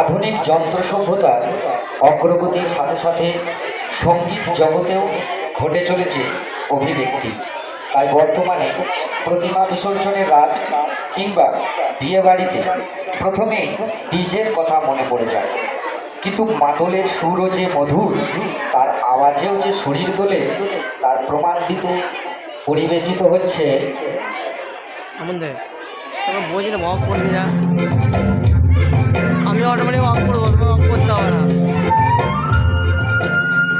আধুনিক যন্ত্র সভ্যতার অগ্রগতির সাথে সাথে সংগীত জগতেও ঘটে চলেছে অভিব্যক্তি। তাই বর্তমানে প্রতিমা বিসর্জনের রাত কিংবা বিয়ে বাড়িতে প্রথমেই ডিজের কথা মনে পড়ে যায়। কিন্তু মাদলের সুরও যে মধুর, তার আওয়াজেও যে শরীর দোলে, তার প্রমাণ দিতে পরিবেশিত হচ্ছে আমাদের বোঝে মহা কর্মীরা